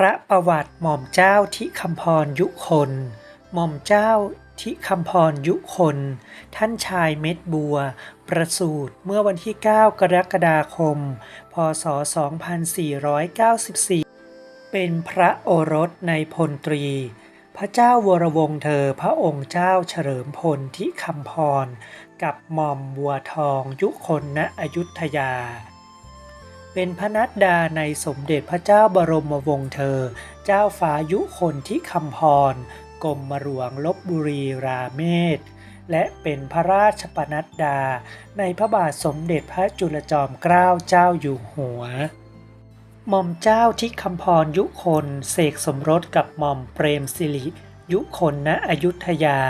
พระประวัติหม่อมเจ้าทิคำพรยุคน หม่อมเจ้าทิคำพรยุคน ท่านชายเม็ดบัว ประสูติเมื่อวันที่ 9 กรกฎาคม พศ 2494 เป็นพระโอรสในพลตรี พระเจ้าวรวงเธอพระองค์เจ้าเฉลิมพลทิคำพร กับหม่อมบัวทองยุคนณอยุธยา เป็นพระนัดดาในสมเด็จพระเจ้าบรมวงศ์เธอ เจ้าฟ้ายุคนที่คำพรกรมหลวงลบบุรีราเมศ และเป็นพระราชปนัดดา ในพระบาทสมเด็จพระจุลจอมเกล้าเจ้าอยู่หัวหม่อมเจ้าที่คำพรยุคนเสกสมรสกับหม่อมเปรมสิริยุคนณอยุธยา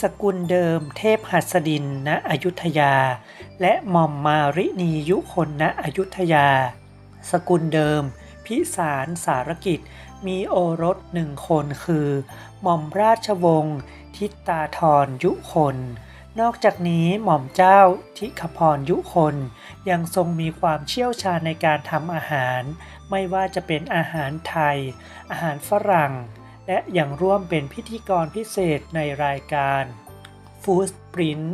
สกุลเดิมเทพหัสดินณอยุธยา และหม่อมมารินียุคนณอยุธยา สกุลเดิม พิสารสารกิจ มีโอรสหนึ่งคนคือหม่อมราชวงศ์ทิตาธรยุคน นอกจากนี้หม่อมเจ้าทิคพรยุคน ยังทรงมีความเชี่ยวชาญในการทำอาหาร ไม่ว่าจะเป็นอาหารไทย อาหารฝรั่ง และยังร่วมเป็นพิธีกรพิเศษในรายการ Food Sprint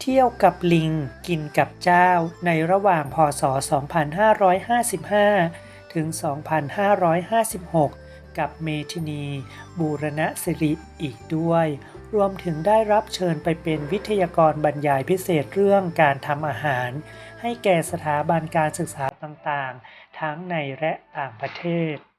เที่ยวกับลิงกินกับเจ้าในระหว่างพศ 2555 ถึง 2556 กับเมทินี บูรณะสิริอีกด้วย รวมถึงได้รับเชิญไปเป็นวิทยากรบรรยายพิเศษเรื่องการทำอาหาร ให้แก่สถาบันการศึกษาต่างๆ ทั้งในและต่างประเทศ